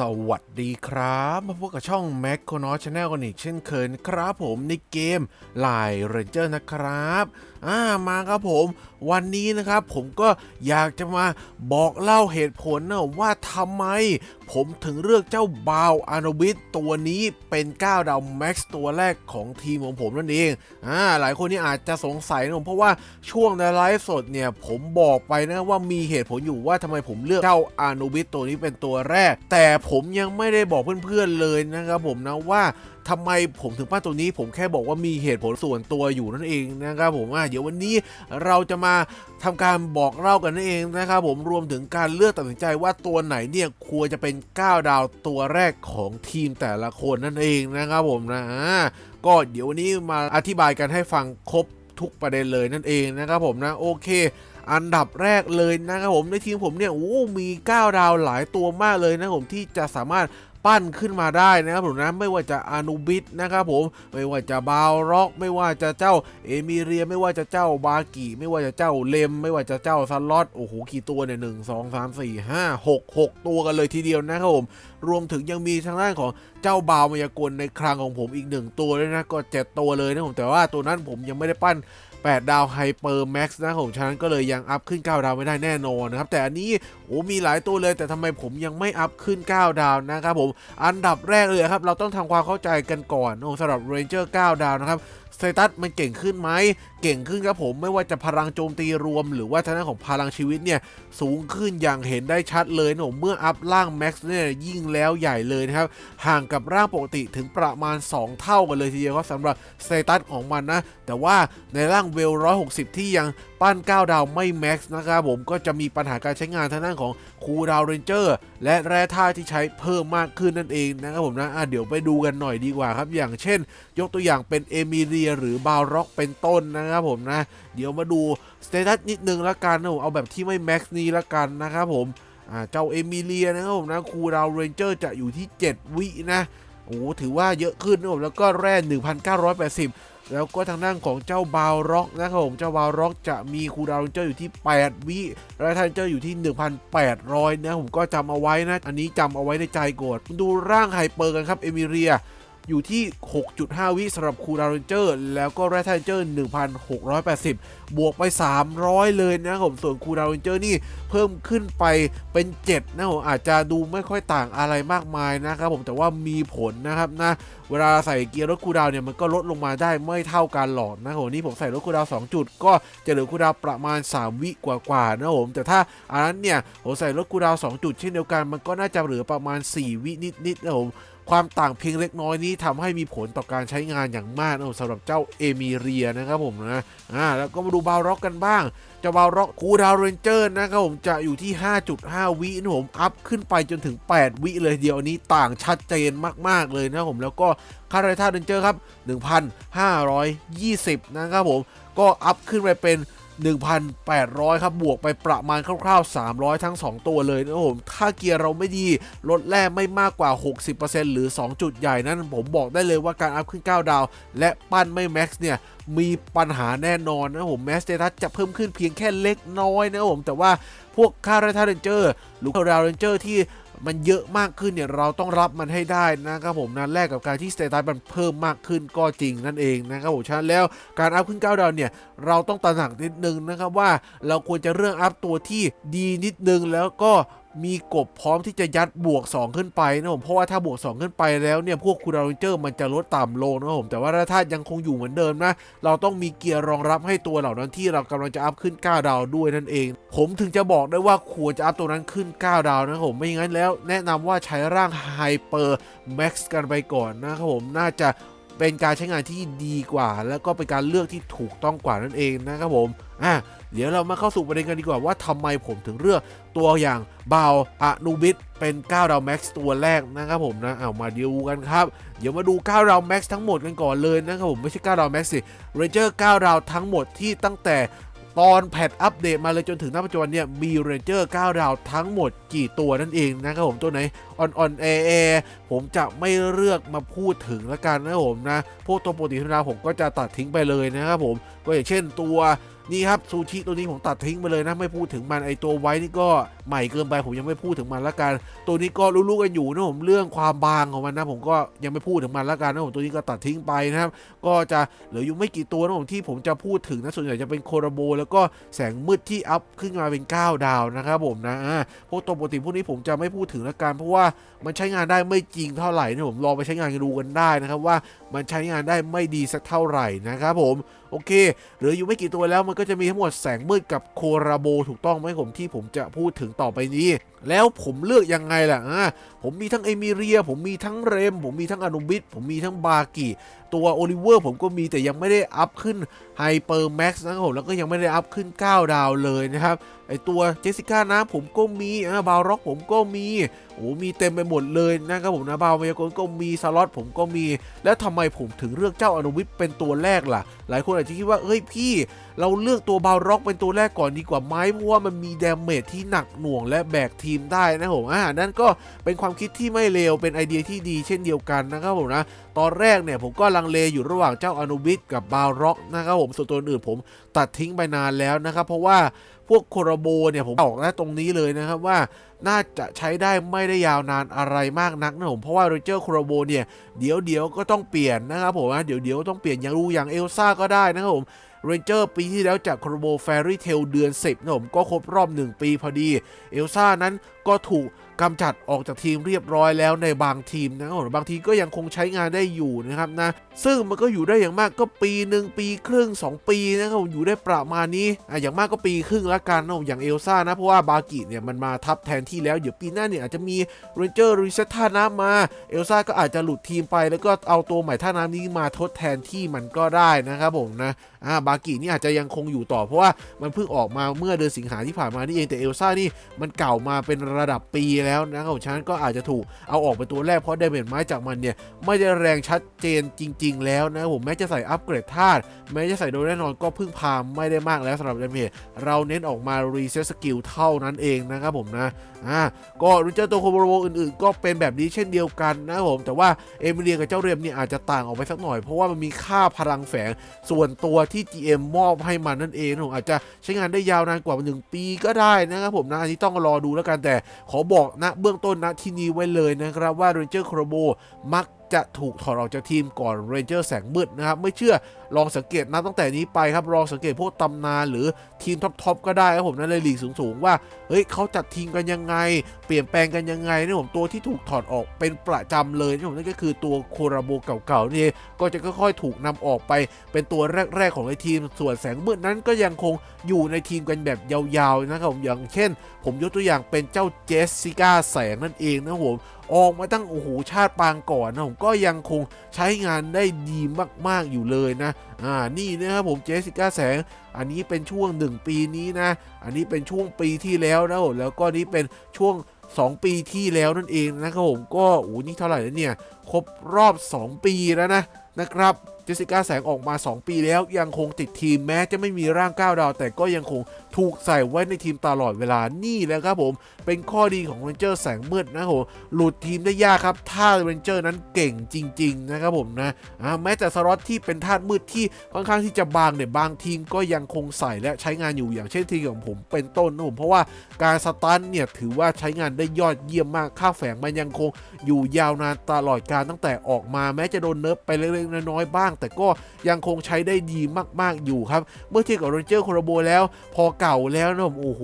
สวัสดีครับ มาพบกับช่อง m a c c o n o Channel กันอีกเช่นเคยครับผมในเกม l i เรนเจอร์นะครับอ่ามาครับผมวันนี้นะครับผมก็อยากจะมาบอกเล่าเหตุผลนะว่าทำไมผมถึงเลือกเจ้าบาวอาโนบิสตัวนี้เป็นก้าวดาวแม็กซ์ตัวแรกของทีมของผมนั่นเองอ่าหลายคนนี่อาจจะสงสัยนะผมเพราะว่าช่วงในไลฟ์สดเนี่ยผมบอกไปนะว่ามีเหตุผลอยู่ว่าทำไมผมเลือกเจ้าอาโนบิสตัวนี้เป็นตัวแรก แต่ผมยังไม่ได้บอกเพื่อนๆเลยนะครับผมนะว่า ทำไมผมถึงปั้นตัวนี้ ผมแค่บอกว่ามีเหตุผลส่วนตัวอยู่นั่นเองนะครับผมอะเดี๋ยววันนี้เราจะมาทำการบอกเล่ากันนั่นเองนะครับผมรวมถึงการเลือกตัดสินใจว่าตัวไหนเนี่ยควรจะเป็น 9 ดาวตัวแรกของทีมแต่ละคนนั่นเองนะครับผมนะอ่าก็เดี๋ยววันนี้มาอธิบายกันให้ฟังครบทุกประเด็นเลยนั่นเองนะครับผมนะโอเคอันดับแรกเลยนะครับผมในทีมผมเนี่ยโอ้มี 9 ดาวหลายตัวมากเลยนะผมที่จะสามารถ ปั้นขึ้นมาได้นะครับผมนะไม่ว่าจะอานูบิสนะครับผมไม่ว่าจะบาวร็อก ไม่ว่าจะเจ้าเอมิเรียไม่ว่าจะเจ้าบากิไม่ว่าจะเจ้าเลม ไม่ว่าจะเจ้าซันลอตโอ้โหกี่ตัวเนี่ยหนึ่งสองสามสี่ห้าหกหกตัวกันเลยทีเดียวนะครับผมรวมถึงยังมีทางด้านของเจ้าบาวมายากลในคลังของผมอีกหนึ่งตัวด้วยนะก็เจ็ดตัวเลยนะผมแต่ว่าตัวนั้นผมยังไม่ได้ปั้น 8 ดาวไฮเปอร์แม็กซ์นะของฉันก็เลยยังอัพขึ้น 9 ดาวไม่ได้แน่นอนนะครับ แต่อันนี้โอ้มีหลายตัวเลยแต่ทำไมผมยังไม่อัพขึ้น 9 ดาวนะครับผมอันดับแรกเลยครับ เราต้องทำความเข้าใจกันก่อนโอ้สำหรับเรนเจอร์9ดาวนะครับสเตตัสมันเก่งขึ้นไหม เก่งขึ้นครับผมไม่ว่าจะพลังโจมตีรวม หรือว่าทางด้านของพลังชีวิตเนี่ยสูงขึ้นอย่างเห็นได้ชัดเลยนะผมเมื่ออัพร่างแม็กซ์เนี่ยยิ่งแล้วใหญ่เลยนะครับห่างกับร่างปกติถึงประมาณ 2 เท่ากันเลยทีเดียวครับสำหรับสเตตัสของมันนะแต่ว่าในร่างเวล 160 ที่ยังปั้น 9 ดาวไม่แม็กซ์นะครับผมก็จะมีปัญหาการใช้งานทางด้านของคูดาวเรนเจอร์และแร่ธาตุที่ใช้เพิ่มมากขึ้นนั่นเองนะครับผมนะะเดี๋ยวไปดูกันหน่อยดีกว่าครับ อย่างเช่น ยกตัวอย่างเป็นเอมิเรียหรือบาร็อกเป็นต้นนะครับผมนะ เดี๋ยวมาดูสเตตัสนิดนึงละกันนะผมเอาแบบที่ไม่แม็กซ์นี้ละกันนะครับผมเจ้าเอมิเลียนะครับผมนะคูดาวเรนเจอร์จะอยู่ที่ 7 วินะโอ้โหถือว่าเยอะขึ้นนะผมแล้วก็แร่1,980 แล้วก็ทางด้านของเจ้าบาวร็อกนะครับผมเจ้าบาวร็อกจะมีคูดาวเรนเจอร์อยู่ที่ 8 วิและทันเจอร์อยู่ที่ 1,800 นะผมก็จำเอาไว้นะ อันนี้จำเอาไว้ในใจก่อนดูร่างไฮเปอร์กันครับเอมิเลีย อยู่ที่ 6.5 วิสำหรับคูดาวเรนเจอร์ แล้วก็แรทเทนเจอร์ 1,680 บวกไป 300 เลยนะครับผมส่วนคูดาวเรนเจอร์นี่เพิ่มขึ้นไปเป็น 7 นะผมอาจจะดูไม่ค่อยต่างอะไรมากมายนะครับผมแต่ว่ามีผลนะครับนะเวลาใส่เกียร์รถคูดาวน์เนี่ยมันก็ลดลงมาได้ไม่เท่ากันหรอกนะครับผมนี่ผมใส่รถคูดาวน์2จุด ก็จะเหลือคูดาวน์ประมาณ 3 วิกว่าๆนะครับผมแต่ถ้าอันนั้นเนี่ยผมใส่รถคูดาวน์2จุดเช่นเดียวกันมันก็น่าจะเหลือประมาณ 4 วินิดๆนะครับผม ความต่างเพียงเล็กน้อยนี้ทำให้มีผลต่อการใช้งานอย่างมากนะสำหรับเจ้าเอมิเรียนะครับผมนะอ่าแล้วก็มาดูบาวร็อกกันบ้างจ้าบาวร็อกคูดาวเรนเจอร์นะครับผมจะอยู่ที่ 5.5 วินะผมอัพขึ้นไปจนถึง 8 วิเลยเดียวนี้ต่างชัดเจนมาก ๆ เลยนะครับผมแล้วก็คาไรท่าเรนเจอร์ครับ 1,520 นะครับผม ก็อัพขึ้นไปเป็น 1,800 ครับ บวกไปประมาณคร่าวๆ 300 ทั้ง 2 ตัวเลยนะครับผมถ้าเกียร์เราไม่ดีลดแร่ไม่มากกว่า 60%หรือ 2 จุดใหญ่นั้น ผมบอกได้เลยว่าการอัพขึ้น 9 ดาว และปั้นไม่แม็กซ์เนี่ยมีปัญหาแน่นอนนะครับผมแมสเตตัสจะเพิ่มขึ้นเพียงแค่เล็กน้อยนะครับผมแต่ว่าพวกค่าไรท่าเรนเจอร์หรือดาวเรนเจอร์ที่ มันเยอะมากขึ้นเนี่ยเราต้องรับมันให้ได้นะครับผมนะแลกกับการที่สเตตัสมันเพิ่มมากขึ้นก็จริงนั่นเองนะครับผมฉะนั้นแล้วการอัพขึ้น 9 ดาวเนี่ยเราต้องตระหนักนิดนึงนะครับว่าเราควรจะเรื่องอัพตัวที่ดีนิดนึงแล้วก็ มีกบพร้อมที่จะยัดบวก 2 ขึ้นไปนะผมเพราะว่าถ้าบวก 2 ขึ้นไปแล้วเนี่ยพวกคูดาวเรนเจอร์มันจะลดต่ำลงนะผมแต่ว่าถ้ายังคงอยู่เหมือนเดิมนะ เราต้องมีเกียร์รองรับให้ตัวเหล่านั้นที่เรากำลังจะอัพขึ้น 9 ดาวด้วยนั่นเอง ผมถึงจะบอกได้ว่าควรจะอัพตัวนั้นขึ้น 9 ดาวนะผมไม่อย่างนั้นแล้ว แนะนำว่าใช้ร่างไฮเปอร์แม็กซ์กันไปก่อนนะครับผมน่าจะ เป็นการใช้งานที่ดีกว่า แล้วก็เป็นการเลือกที่ถูกต้องกว่านั่นเองนะครับผมอะเดี๋ยวเรามาเข้าสู่ประเด็นกันดีกว่าว่าทำไมผมถึงเลือกตัวอย่างบาวอะนูบิสเป็น9ดาวแม็กซ์ตัวแรกนะครับผมนะเอามาดูกันครับ เดี๋ยวมาดู9ดาวแม็กซ์ทั้งหมดกันก่อนเลยนะครับผมไม่ใช่9ดาวแม็กซ์สิเรเจอร์9ดาวทั้งหมดที่ตั้งแต่ ตอนแพทอัปเดตมาเลยจนถึงณปัจจุบันเนี่ยมีเรนเจอร์9ดาวทั้งหมดกี่ตัวนั่นเองนะครับผมตัวไหนอ่อนๆแอแอผมจะไม่เลือกมาพูดถึงละกันนะครับผมนะพวกตัวปกติธรรมดาผมก็จะตัดทิ้งไปเลยนะครับผมก็อย่างเช่นตัว นี่ครับซูชิตัวนี้ผมตัดทิ้งไปเลยนะไม่พูดถึงมันไอตัวไว้นี่ก็ใหม่เกินไปผมยังไม่พูดถึงมันละกัน ตัวนี้ก็รู้ๆกันอยู่นะผมเรื่องความบางของมันนะผมก็ยังไม่พูดถึงมันละกันนะผมตัวนี้ก็ตัดทิ้งไปนะครับก็จะเหลืออยู่ไม่กี่ตัวนะผมที่ผมจะพูดถึงนะส่วนใหญ่จะเป็นโคโรโบ แล้วก็แสงมืดที่อัพขึ้นมาเป็น 9 ดาวนะครับผมนะพวกตัวปกติพวกนี้ผมจะไม่พูดถึงละกันเพราะว่ามันใช้งานได้ไม่จริงเท่าไหร่นะผมลองไปใช้งานกันดูกันได้นะครับว่ามันใช้งานได้ไม่ดีสักเท่าไหร่นะครับผม โอเคเหลืออยู่ไม่กี่ตัวแล้วมันก็จะมีทั้งหมดแสงมืดกับโคราโบถูกต้องไหมผมที่ผมจะพูดถึงต่อไปนี้ แล้วผมเลือกยังไงล่ะอ่าผมมีทั้งเอมิเรีย ผมมีทั้งเรม ผมมีทั้งอนุบิสผมมีทั้งบากิตัวโอลิเวอร์ผมก็มีแต่ยังไม่ได้อัพขึ้นไฮเปอร์แม็กซ์นะครับผมแล้วก็ยังไม่ได้อัพขึ้น 9 ดาวเลยนะครับไอตัวเจสสิก้านะผมก็มีอ่าบาวร็อกผมก็มีโอ้มีเต็มไปหมดเลยนะครับผมนะบาวเมยากลก็มีสล็อตผมก็มี แล้วทำไมผมถึงเลือกเจ้าอนุวิทย์เป็นตัวแรกล่ะ หลายคนอาจจะคิดว่าเอ้ยพี่ เราเลือกตัวบาวร็อกเป็นตัวแรกก่อนดีกว่าไหมเพราะว่ามันมีดาเมจที่หนักหน่วงและแบกทีมได้นะผมอ่านั่นก็เป็นความคิดที่ไม่เลวเป็นไอเดียที่ดีเช่นเดียวกันนะครับผมนะ ตอนแรกเนี่ยผมก็ลังเลอยู่ระหว่างเจ้าอนุบิสกับบาร็อกนะครับผมส่วนตัวอื่นผมตัดทิ้งไปนานแล้วนะครับเพราะว่าพวกโคราโบเนี่ยผมบอกนะตรงนี้เลยนะครับว่าน่าจะใช้ได้ไม่ได้ยาวนานอะไรมากนักนะผมเพราะว่าเรเจอร์โคราโบเนี่ยเดี๋ยวเดี๋ยวก็ต้องเปลี่ยนนะครับผมนะเดี๋ยวเดี๋ยวต้องเปลี่ยนอย่างรูอย่างเอลซ่าก็ได้นะครับผม เรนเจอร์ปีที่แล้วจากโครโบแฟรี่เทลเดือน 10นะผมก็ครบรอบ 1 ปีพอดี เอลซ่านั้นก็ถูกกำจัดออกจากทีมเรียบร้อยแล้วในบางทีมนะครับบางทีก็ยังคงใช้งานได้อยู่นะครับนะ ซึ่งมันก็อยู่ได้อย่างมากก็ปีหนึ่งปีครึ่ง 2 ปีนะครับอยู่ได้ประมาณนี้อะอย่างมากก็ปีครึ่งละกันนะอย่างเอลซ่านะเพราะว่าบากิเนี่ยมันมาทับแทนที่แล้วเดี๋ยวปีหน้าเนี่ยอาจจะมีเรนเจอร์รีเซตท่าน้ำมาเอลซ่าก็อาจจะหลุดทีมไป แล้วก็เอาตัวใหม่ท่าน้ำนี้มาทดแทนที่มันก็ได้นะครับผมนะ อ่าบากินี่อาจจะยังคงอยู่ต่อ เพราะว่ามันเพิ่งออกมาเมื่อเดือนสิงหาที่ผ่านมานี่เองแต่เอลซ่านี่มันเก่ามาเป็นระดับปีแล้วนะครับผมฉะนั้นก็อาจจะถูกเอาออกเป็นตัวแรกเพราะดาเมจไม้จากมันเนี่ยไม่ได้แรงชัดเจนจริง ๆ แล้วนะครับผมแม้จะใส่อัปเกรดธาตุแม้จะใส่โดยแน่นอนก็พึ่งพาไม่ได้มากแล้วสำหรับเดเมจเราเน้นออกมารีเซ็ตสกิลเท่านั้นเองนะครับผมนะอ่าก็รูเจอร์ตัวโคโบโรอื่นๆ ก็เป็นแบบนี้เช่นเดียวกันนะครับผมแต่ว่าเอมิเลียกับเจ้าเรมเนี่ยอาจจะต่างออกไปสักหน่อยเพราะว่ามันมีค่าพลังแฝงส่วนตัวที่ GM มอบให้มันนั่นเองผมอาจจะใช้งานได้ยาวนานกว่า1ปีก็ได้นะครับผมนะอันนี้ต้องรอดูแล้วกันแต่ขอบอกนะเบื้องต้นนะที่นี้ไว้เลยนะครับว่า Ranger c r o b o มักจะถูกถอดออกจากทีมก่อน Ranger แสงมืดนะครับไม่เชื่อลองสังเกตนะตั้งแต่นี้ไปครับลองสังเกตพวกตำนานหรือทีมท็อปๆก็ได้ครับผมนะในลีกสูงๆว่าเฮ้ยเขาจัดทีมกันยังไง เปลี่ยนแปลงกันยังไงนะผมตัวที่ถูกถอดออกเป็นประจำเลยนะผมนั่นก็คือตัวโคราโบเก่าๆนี่ก็จะค่อยๆถูกนำออกไป เป็นตัวแรกๆของไอทีมส่วนแสงมืดนั้นก็ยังคงอยู่ในทีมกันแบบยาวๆนะครับผมอย่างเช่น ผมยกตัวอย่างเป็นเจ้าเจสสิก้าแสงนั่นเองนะผมออกมาตั้งโอ้โหชาติปางก่อนนะผมก็ยังคงใช้งานได้ดีมากๆอยู่เลยนะอ่านี่นะครับผมเจสสิก้าแสง อันนี้เป็นช่วง 1 ปีนี้นะ อันนี้เป็นช่วงปีที่แล้วนะผมแล้วก็นี่เป็นช่วง 2 ปีที่แล้วนั่นเองนะครับผมก็โอ้นี่เท่าไหร่แล้วเนี่ยครบรอบ 2 ปีแล้วนะนะครับ เจสสิก้าแสงออกมา 2 ปีแล้วยังคงติดทีมแม้จะไม่มีร่างก้าวดาว แต่ก็ยังคงถูกใส่ไว้ในทีมตลอดเวลานี่แหละครับผม เป็นข้อดีของเรนเจอร์แสงมืดนะผมหลุดทีมได้ยากครับ ถ้าเรนเจอร์นั้นเก่งจริง ๆ นะครับผมนะอ่าแม้แต่สล็อตที่เป็นธาตุมืดที่ค่อนข้างที่จะบางเนี่ยบางทีมก็ยังคงใส่และใช้งานอยู่อย่างเช่นทีมของผมเป็นต้นนะผมเพราะว่าการสตันเนี่ยถือว่าใช้งานได้ยอดเยี่ยมมากค่าแฝงมันยังคงอยู่ยาวนานตลอดการตั้งแต่ออกมาแม้จะโดนเนิร์ฟไปเล็กๆน้อยๆบ้างแต่ก็ยังคงใช้ได้ดีมาก ๆอยู่ครับ เมื่อเทียบกับเรเจอร์โคโรโบแล้ว พอเก่าแล้วนะผมโอ้โห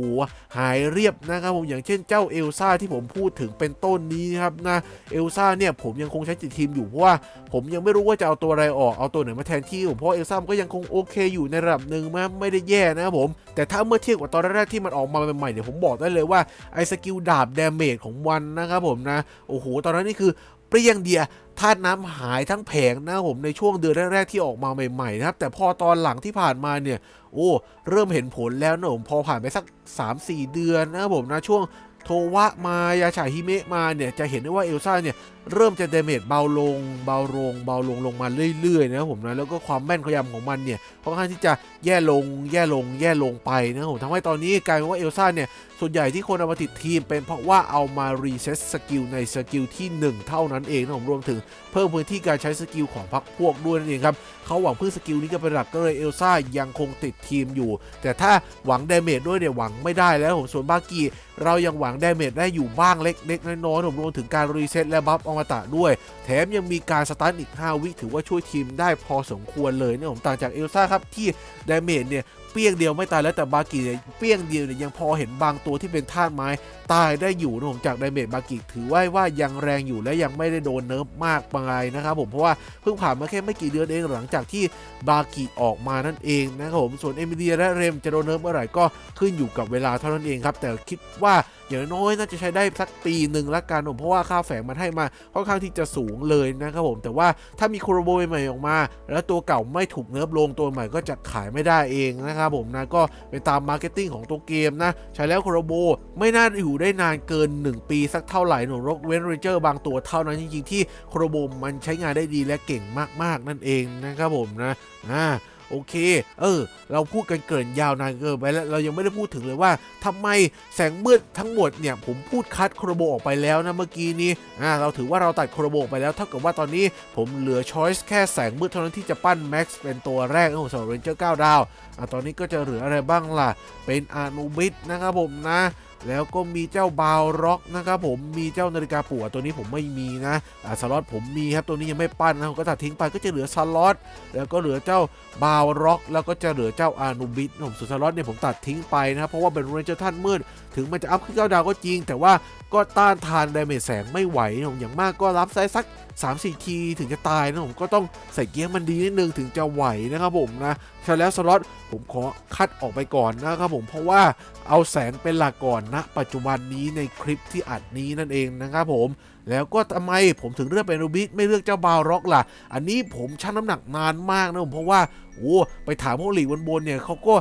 หายเรียบนะครับผมอย่างเช่นเจ้าเอลซ่าที่ผมพูดถึงเป็นต้นนี้นะครับนะเอลซ่าเนี่ยผมยังคงใช้ติดทีมอยู่เพราะว่าผมยังไม่รู้ว่าจะเอาตัวอะไรออกเอาตัวไหนมาแทนที่ผมเพราะเอลซ่ามันก็ยังคงโอเคอยู่ในระดับหนึ่งมาไม่ได้แย่นะครับผม แต่ถ้าเมื่อเทียบกับตอนแรกๆที่มันออกมาใหม่ๆเนี่ยผมบอกได้เลยว่าไอ้สกิลดาบเดาเมจของวันนะครับผมนะโอ้โหตอนนั้นนี่คือ เปรี้ยงเดียธาตุน้ำหายทั้งแผงนะผมในช่วงเดือนแรกๆที่ออกมาใหม่ๆนะครับ แต่พอตอนหลังที่ผ่านมาเนี่ย โอ้เริ่มเห็นผลแล้วนะผมพอผ่านไปสัก 3-4 เดือนนะผมนะช่วงโทวะมายาฉายฮิเมะมาเนี่ยจะเห็นได้ว่าเอลซ่าเนี่ยเริ่มจะเดเมจเบาลงเบาลงเบาลงลงมาเรื่อยๆนะผมนะแล้วก็ความแม่นขยำของมันเนี่ยค่อนข้างที่จะแย่ลงแย่ลงแย่ลงไปนะผมทำให้ตอนนี้กลายเป็นว่าเอลซ่าเนี่ยส่วนใหญ่ที่คนเอามาติดทีม เป็นเพราะว่าเอามารีเซ็ตสกิลในสกิลที่ 1 เท่านั้นเองนะผมรวมถึงเพิ่มพื้นที่การใช้สกิลของพรรคพวกด้วยนั่นเองครับเขาหวังพึ่งสกิลนี้กันเป็นหลักก็เลยเอลซ่ายังคงติดทีมอยู่ แต่ถ้าหวังเดเมจด้วยเนี่ยหวังไม่ได้แล้วผมส่วนบากีเรายังหวังเดเมจได้อยู่บ้างเล็กๆน้อยๆผมรวมถึงการรีเซ็ตและบัฟอมตะด้วย แถมยังมีการสตาร์ทอีก 5 วิถือว่าช่วยทีมได้พอสมควรเลยเนี่ยผมต่างจากเอลซ่าครับที่ดาเมจเนี่ยเปี้ยงเดียวไม่ตายแล้วแต่บากิเนี่ยเปี้ยงเดียวเนี่ยยังพอเห็นบางตัวที่เป็นธาตุไม้ตายได้อยู่นะผมจากไดเมจบากิถือว่าว่ายังแรงอยู่และยังไม่ได้โดนเนิร์ฟมากไปนะครับผมเพราะว่าเพิ่งผ่านมาแค่ไม่กี่เดือนเองหลังจากที่ บากิออกมานั่นเองนะครับผมส่วนเอมิเลียและเรมจะโดนเนิร์ฟเมื่อไหร่ก็ขึ้นอยู่กับเวลาเท่านั้นเองครับ แต่คิดว่าอย่างน้อยน่าจะใช้ได้สักปีหนึ่งละกันผมเพราะว่าค่าแฝงมันให้มาค่อนข้างที่จะสูงเลยนะครับผม แต่ว่าถ้ามีโคโรโบใหม่ออกมา แล้วตัวเก่าไม่ถูกเนิร์ฟลงตัวใหม่ก็จะขายไม่ได้เองนะครับผมนะก็เป็นตามมาร์เก็ตติ้งของตัวเกมนะใช้แล้วโคโรโบไม่น่าอยู่ได้นานเกิน 1 ปีสักเท่าไหร่หนูรกเวนเรนเจอร์บางตัวเท่านั้นจริงๆที่โคโรโบมันใช้งานได้ดีและเก่งมากๆนั่นเองนะครับผมนะ อ่าโอเค เออ เราพูดกันเกินยาวนานเกินไปแล้ว เรายังไม่ได้พูดถึงเลยว่าทำไมแสงมืดทั้งหมดเนี่ย ผมพูดคัดโครโบออกไปแล้วนะเมื่อกี้นี้ อ่า เราถือว่าเราตัดโครโบออกไปแล้วเท่ากับว่าตอนนี้ผมเหลือช้อยส์แค่แสงมืดเท่านั้นที่จะปั้นแม็กซ์เป็นตัวแรกของสำหรับเรนเจอร์9ดาว อ่า ตอนนี้ก็จะเหลืออะไรบ้างล่ะ เป็นอานูบิสนะครับผมนะ แล้วก็มีเจ้าบาวร็อกนะครับผมมีเจ้านาฬิกาปู่อะตัวนี้ผมไม่มีนะอ่าสล็อตผมมีครับตัวนี้ยังไม่ปั้นนะผมก็ตัดทิ้งไปก็จะเหลือสล็อตแล้วก็เหลือเจ้าบาวร็อก แล้วก็จะเหลือเจ้าอานูบิสผมสุดสล็อตเนี่ยผมตัดทิ้งไปนะครับเพราะว่าเป็นเรนเจอร์ท่านมืดถึงมันจะอัพขึ้นเก้าดาวก็จริง แต่ว่าก็ต้านทานดาเมจแสงไม่ไหวนะผมอย่างมากก็รับไซส์สัก3 4 ทีถึงจะตายนะผมก็ต้องใส่เกียร์มันดีนิดนึงถึงจะไหวนะครับผมนะใช่แล้วสล็อตผมขอคัดออกไปก่อนนะครับผมเพราะว่าเอาแสงเป็นหลักก่อนนะปัจจุบันนี้ในคลิปที่อัดนี้นั่นเองนะครับผม แล้วก็ทำไมผมถึงเลือกเป็นรูบิสไม่เลือกเจ้าบาวร็อกล่ะ อันนี้ผมชั่งน้ำหนักนานมากนะผมเพราะว่าโอ้ไปถามพวกหลีกบนๆเนี่ยเขาก็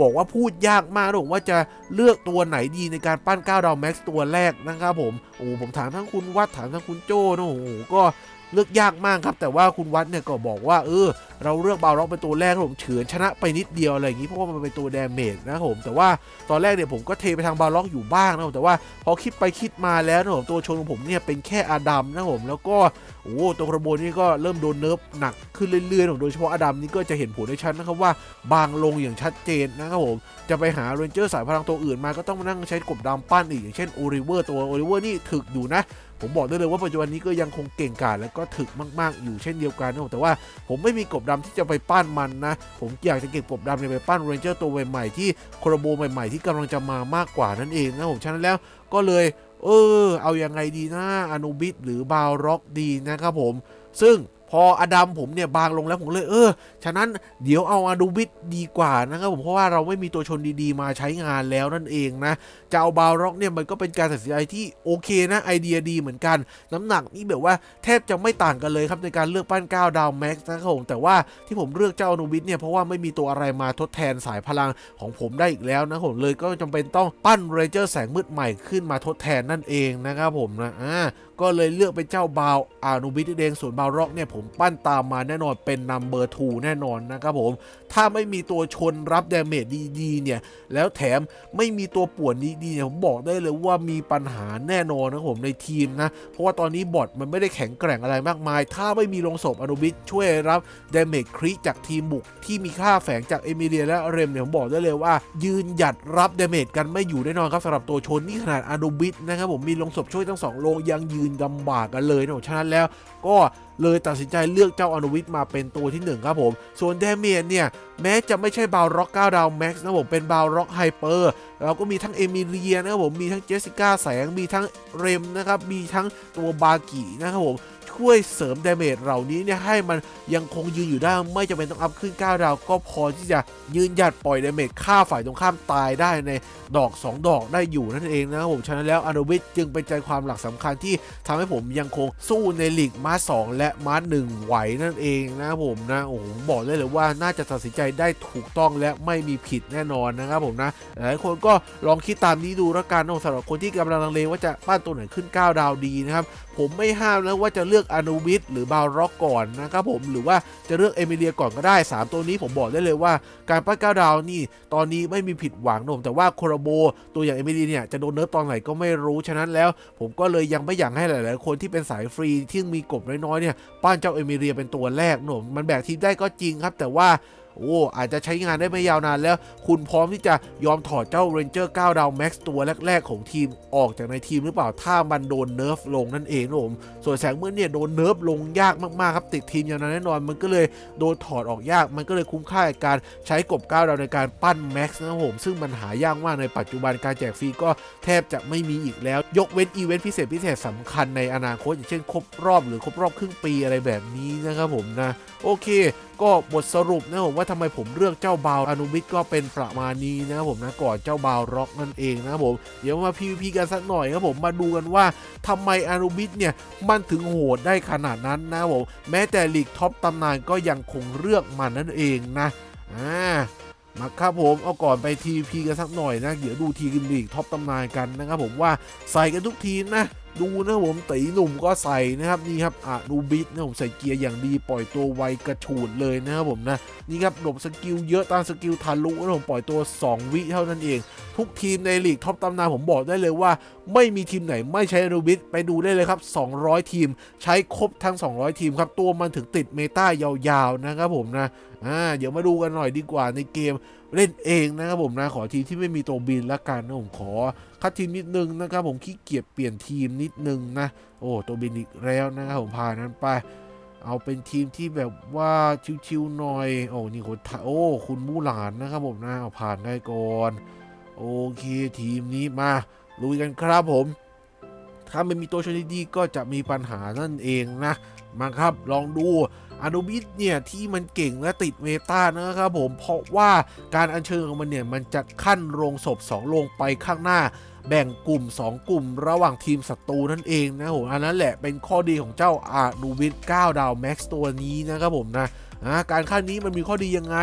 บอกว่าพูดยากมากนะผมว่าจะเลือกตัวไหนดีในการปั้น9ดาวแม็กซ์ตัวแรกนะครับผมโอ้ผมถามทั้งคุณวัดถามทั้งคุณโจ้นะโอ้โหก็ เลือกยากมากครับ แต่ว่าคุณวัดเนี่ยก็บอกว่าเออเราเลือกบาวร็อกเป็นตัวแรกผมเฉือนชนะไปนิดเดียวอะไรอย่างนี้เพราะว่ามันเป็นตัวดเมจนะครับผมแต่ว่าตอนแรกเนี่ยผมก็เทไปทางบาวร็อกอยู่บ้างนะผมแต่ว่าพอคิดไปคิดมาแล้วนะผมตัวชนของผมเนี่ยเป็นแค่อาดัมนะครับผมแล้วก็โอ้ตัวกระโบนนี่ก็เริ่มโดนเนิร์ฟหนักขึ้นเรื่อยๆนะโดยเฉพาะอดัมนี่ก็จะเห็นผลได้ชัดนะครับว่าบางลงอย่างชัดเจนนะครับผมจะไปหาเรนเจอร์สายพลังตัวอื่นมาก็ต้องมานั่งใช้กบดำปั้นอีกอย่างเช่นโอริเวอร์ตัวโอริเวอร์นี่ถึกอยู่นะ ผมบอกได้เลยว่าปัจจุบันนี้ก็ยังคงเก่งกาจและก็ถึกมาก ๆ อยู่เช่นเดียวกันนะแต่ว่าผมไม่มีกบดำที่จะไปปั้นมันนะ ผมอยากจะเก็บกบดำเนี่ยไปปั้นเรนเจอร์ตัวใหม่ๆที่โครโบใหม่ๆ ที่กำลังจะมามากกว่านั่นเองนะผมฉะนั้นแล้วก็เลย เออ เอายังไงดีนะอนุบิสหรือบาวร็อกดีนะครับผม ซึ่ง พออดัมผมเนี่ยบางลงแล้วผมเลย เออ ฉะนั้นเดี๋ยวเอาอนูบิสดีกว่านะครับผมเพราะว่าเราไม่มีตัวชนดีๆ มาใช้งานแล้วนั่นเองนะจะเอาบาวร็อกเนี่ยมันก็เป็นการตัดสินใจที่โอเคนะไอเดียดีเหมือนกัน น้ำหนักนี่แบบว่าแทบจะไม่ต่างกันเลยครับในการเลือกปั้น9ดาวแม็กซ์นะครับผมแต่ว่าที่ผมเลือกเจ้าอนูบิสเนี่ยเพราะว่าไม่มีตัวอะไรมาทดแทนสายพลังของผมได้อีกแล้วนะผมเลยก็จำเป็นต้องปั้นเรเจอร์แสงมืดใหม่ขึ้นมาทดแทนนั่นเองนะครับผมนะอ่าก็เลยเลือกเป็นเจ้าบาวอานูบิสเดงส่วนบาวร็อกเนี่ยผมปั้นตามมาแน่นอนเป็นนัมเบอร์ทูแน่นอนนะครับผม ถ้าไม่มีตัวชนรับดาเมจดีๆเนี่ย แล้วแถมไม่มีตัวป่วนดีๆเนี่ยผมบอกได้เลยว่ามีปัญหาแน่นอนนะครับผมในทีมนะ เพราะว่าตอนนี้บอทมันไม่ได้แข็งแกร่งอะไรมากมาย ถ้าไม่มีลงศพอนุบิสช่วยรับดาเมจคริจากทีมบุกที่มีค่าแฝงจากเอมิเลียและเรมเนี่ยผมบอกได้เลยว่า ยืนหยัดรับดาเมจกันไม่อยู่แน่นอนครับสำหรับตัวชนนี่ขนาดอนุบิสนะครับผมมีลงศพช่วยทั้งสองโลงยังยืนลำบากกันเลยนะฉะนั้นแล้วก็เลยตัดสินใจเลือกเจ้าอนุวิทย์มาเป็นตัวที่ 1 ครับผม ส่วนเดเมียนเนี่ย แม้จะไม่ใช่บาวร็อก9ดาวแม็กซ์นะผม เป็นบาวร็อกไฮเปอร์เราก็มีทั้งเอมิเลียนะครับผม มีทั้งเจสสิก้าแสง มีทั้งเรมนะครับ มีทั้งตัวบากินะครับผม ช่วยเสริมดาเมจเหล่านี้เนี่ยให้มันยังคงยืนอยู่ได้ไม่จำเป็นต้องอัพขึ้น 9 ดาว ก็พอที่จะยืนหยัดปล่อยดาเมจฆ่าฝ่ายตรงข้ามตายได้ในดอก 2 ดอกได้อยู่นั่นเองนะครับผมฉะนั้นแล้วอนุวิทย์จึงเป็นใจความหลักสำคัญที่ทำให้ผมยังคงสู้ในลีกมาส2และมาส1ไหวนั่นเองนะครับผมนะโอ้โหบอกได้เลยว่าน่าจะตัดสินใจได้ถูกต้องและไม่มีผิดแน่นอนนะครับผมนะหลายคนก็ลองคิดตามนี้ดูแล้วกันนะสำหรับคนที่กำลังลังเลว่าจะปั้นตัวไหนขึ้น 9 ดาวดีนะครับผมไม่ห้ามนะว่าจะเลือกอนุวิทหรือบาร็อกก่อนนะครับผมหรือว่าจะเลือกเอมิเลียก่อนก็ได้ 3 ตัวนี้ผมบอกได้เลยว่าการปั้น9ดาวนี่ตอนนี้ไม่มีผิดหวังนะผมแต่ว่าโคโรโบตัวอย่างเอมิเลียเนี่ยจะโดนเนิร์ฟตอนไหนก็ไม่รู้ฉะนั้นแล้ว ผมก็เลยยังไม่อยากให้หลาย ๆ คนที่เป็นสายฟรีที่มีกบน้อย ๆ เนี่ยปั้นเจ้าเอมิเลียเป็นตัวแรกหนุ่มมันแบกทีมได้ก็จริงครับแต่ว่า โอ้อาจจะใช้งานได้ไม่ยาวนานแล้ว คุณพร้อมที่จะยอมถอดเจ้า Ranger 9ดาว Max ตัวแรก ๆ ของทีมออกจากในทีมหรือเปล่าถ้ามันโดนเนิร์ฟลงนั่นเองนะผมส่วนแสงมืดเนี่ยโดนเนิร์ฟลงยากมากๆครับติดทีมอย่างนั้นแน่นอน มันก็เลยโดนถอดออกยาก มันก็เลยคุ้มค่ากับการใช้กบ9ดาวในการปั้น Max นะครับผมซึ่งมันหายากมากในปัจจุบันการแจกฟรีก็แทบจะไม่มีอีกแล้ว ยกเว้นอีเวนต์พิเศษพิเศษสำคัญในอนาคตอย่างเช่นครบรอบหรือครบรอบครึ่งปีอะไรแบบนี้นะครับผมนะโอเคก็บทสรุปนะผมว่าทำไมผมเลือกเจ้าบาวอนุวิทก็เป็นประมาณนี้นะครับผมนะก่อนเจ้าบาวร็อกนั่นเองนะครับผมเดี๋ยวมา PVP กันสักหน่อยครับผมมาดูกันว่าทำไมอนุวิทเนี่ยมันถึงโหดได้ขนาดนั้นนะผมแม้แต่ลีกท็อปตำนานก็ยังคงเลือกมันนั่นเองนะอ่ามาครับผมเอาก่อนไป TVP กันสักหน่อยนะ เดี๋ยวดูทีมลีกท็อปตำนานกันนะครับผมว่าใส่กันทุกทีมนะ ดูนะผมตีหนุ่มก็ใส่นะครับนี่ครับอะดูบิทนะผมใส่เกียร์อย่างดีปล่อยตัวไวกระฉูดเลยนะครับผมนะนี่ครับหลบสกิลเยอะตามสกิลทะลุนะผมปล่อยตัว 2 วิเท่านั้นเอง ทุกทีมในลีกท็อปตำนานผมบอกได้เลยว่า ไม่มีทีมไหนไม่ใช้อนุบิทไปดูได้เลยครับ 200 ทีม ใช้ครบทั้ง 200 ทีมครับตัวมันถึงติดเมตายาวๆนะครับผมนะอ่าเดี๋ยวมาดูกันหน่อยดีกว่าในเกม เล่นเองนะครับผมนะขอทีมที่ไม่มีตัวบินละกันนะผมขอคัดทีมนิดนึงนะครับผมขี้เกียจเปลี่ยนทีมนิดนึงนะโอ้ตัวบินอีกแล้วนะครับผมพานั้นไป เอาเป็นทีมที่แบบว่าชิวๆหน่อยโอ้นี่คนโอ้คุณมู่หลานนะครับผมนะเอาผ่านได้ก่อนโอเคทีมนี้มาลุยกันครับผม ถ้าไม่มีตัวช่วยดีๆก็จะมีปัญหานั่นเองนะ มาครับ ลองดูอนุบิสเนี่ยที่มันเก่งและติดเมตานะครับผมเพราะว่าการอัญเชิญของมันเนี่ยมันจะขั้นโรงศพ2โรงไปข้างหน้า แบ่งกลุ่ม 2 กลุ่ม ระหว่างทีมศัตรูนั่นเองนะผมอันนั้นแหละเป็นข้อดีของเจ้าอานูบิส9ดาวแม็กซ์ตัวนี้นะครับผมนะ การขั้นนี้มันมีข้อดียังไง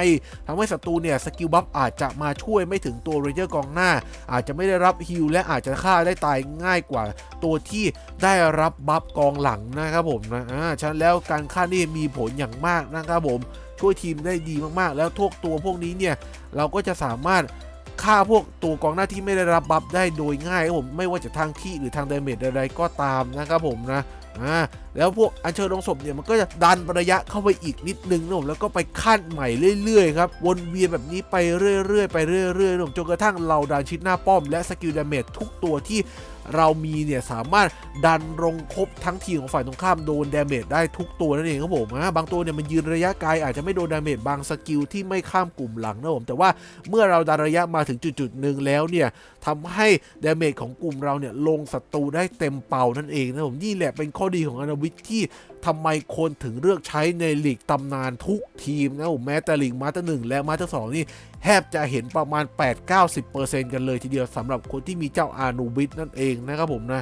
ทำให้ศัตรูเนี่ยสกิลบัฟอาจจะมาช่วยไม่ถึงตัวเรนเจอร์กองหน้า อาจจะไม่ได้รับฮิลและอาจจะฆ่าได้ตายง่ายกว่า ตัวที่ได้รับบัฟกองหลังนะครับผมนะอ่าฉะนั้นแล้วการฆ่านี่มีผลอย่างมากนะครับผมช่วยทีมได้ดีมากๆ แล้วทุกตัวพวกนี้เนี่ยเราก็จะสามารถฆ่าพวกตัวกองหน้าที่ไม่ได้รับบัฟได้โดยง่ายครับผมไม่ว่าจะทางที่หรือทางเดเมจใดๆก็ตามนะครับผมนะ อ่าแล้วพวกอัญเชิญลงศพเนี่ยมันก็จะดันระยะเข้าไปอีกนิดนึงนะผมแล้วก็ไปขั้นใหม่เรื่อยๆครับวนเวียนแบบนี้ไปเรื่อยๆไปเรื่อยๆนะผมจนกระทั่งเราดันชิดหน้าป้อมและสกิลดาเมจทุกตัวที่ เรามีเนี่ยสามารถดันลงครบทั้งทีมของฝ่ายตรงข้ามโดนดาเมจได้ทุกตัวนั่นเองครับผมนะบางตัวเนี่ยมันยืนระยะไกลอาจจะไม่โดนดาเมจบางสกิลที่ไม่ข้ามกลุ่มหลังนะผมแต่ว่าเมื่อเราดันระยะมาถึงจุดๆหนึ่งแล้วเนี่ยทำให้ดาเมจของกลุ่มเราเนี่ยลงศัตรูได้เต็มเป่านั่นเองนะผมนี่แหละเป็นข้อดีของอนาวิทที่ทำไมคนถึงเลือกใช้ในลีกตำนานทุกทีมนะผมแม้แต่ลีกมาสเตอร์หนึ่งและมาสเตอร์สองนี่ แทบจะเห็นประมาณ 8-90%กันเลยทีเดียวสำหรับคนที่มีเจ้าอานูบิสนั่นเองนะครับผมนะ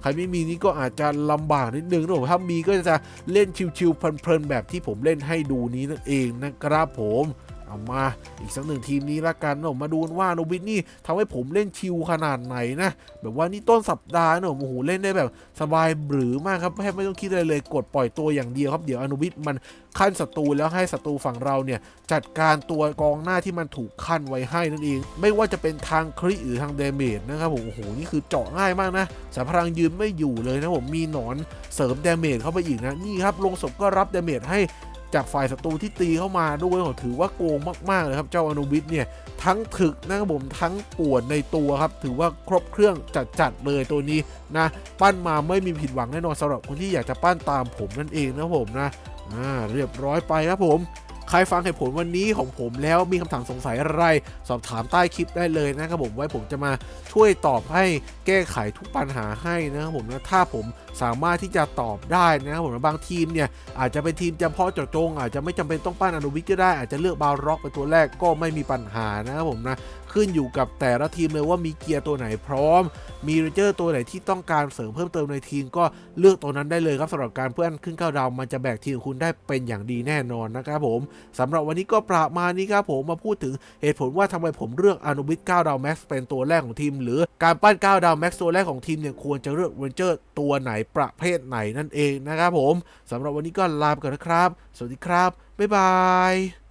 ใครไม่มีนี่ก็อาจจะลำบากนิดนึงนะผมถ้ามีก็จะเล่นชิวๆเพลินๆแบบที่ผมเล่นให้ดูนี้นั่นเองนะครับผม เอามาอีกสักหนึ่งทีมนี้ละกันนะผมมาดูว่าโนบิทนี่ทำให้ผมเล่นชิลขนาดไหนนะ แบบว่านี่ต้นสัปดาห์นะผมโอ้โหเล่นได้แบบสบายหรือมากครับแทบไม่ต้องคิดอะไรเลยกดปล่อยตัวอย่างเดียวครับเดี๋ยวอนุบิทมันขั้นศัตรูแล้วให้ศัตรูฝั่งเราเนี่ยจัดการตัวกองหน้าที่มันถูกขั้นไว้ให้นั่นเอง ไม่ว่าจะเป็นทางคริหรือทางเดเมจนะครับผมโอ้โหนี่คือเจาะง่ายมากนะสายพลังยืนไม่อยู่เลยนะผมมีหนอนเสริมเดเมจเข้าไปอีกนะนี่ครับลงศพก็รับเดเมจให้ จากฝ่ายศัตรูที่ตีเข้ามาด้วยผมถือว่าโกงมากๆเลยครับ เจ้าอนุวิทเนี่ยทั้งถึกนะครับผมทั้งปวดในตัวครับ ถือว่าครบเครื่องจัดๆเลยตัวนี้นะ ปั้นมาไม่มีผิดหวังแน่นอนสำหรับคนที่อยากจะปั้นตามผมนั่นเองนะครับผมนะอ่าเรียบร้อยไปครับผมใครฟังเหตุผลวันนี้ของผมแล้วมีคำถามสงสัยอะไร สอบถามใต้คลิปได้เลยนะครับผมไว้ผมจะมาช่วยตอบให้แก้ไขทุกปัญหาให้นะครับผมนะถ้าผม สามารถที่จะตอบได้นะครับผมบางทีมเนี่ยอาจจะเป็นทีมจำเพาะเจาะจง อาจจะไม่จำเป็นต้องปั้นอนุวิทย์ก็ได้ อาจจะเลือกบาร็อกเป็นตัวแรกก็ไม่มีปัญหานะครับผมนะขึ้นอยู่กับแต่ละทีมเลยว่ามีเกียร์ตัวไหนพร้อม มีเรเจอร์ตัวไหนที่ต้องการเสริมเพิ่มเติมในทีมก็เลือกตัวนั้นได้เลยครับสำหรับการเพื่อนขึ้นเก้าดาวมันจะแบกทีมคุณได้เป็นอย่างดีแน่นอนนะครับผมสำหรับวันนี้ก็ประมาณนี้ครับผมมาพูดถึงเหตุผลว่าทำไมผมเลือกอนุวิทก้าดาวแม็กซ์เป็นตัวแรกของทีม หรือการปั้นก้ดาวแม็กซ์ตัวแรกของทีมเนี่ยควรจะเลือกเรเจอร์ตัวไหนประเภทไหนนั่นเองนะครับผมสำหรับวันนี้ก็ลาไปก่อนนะครับ สวัสดีครับ บ๊ายบาย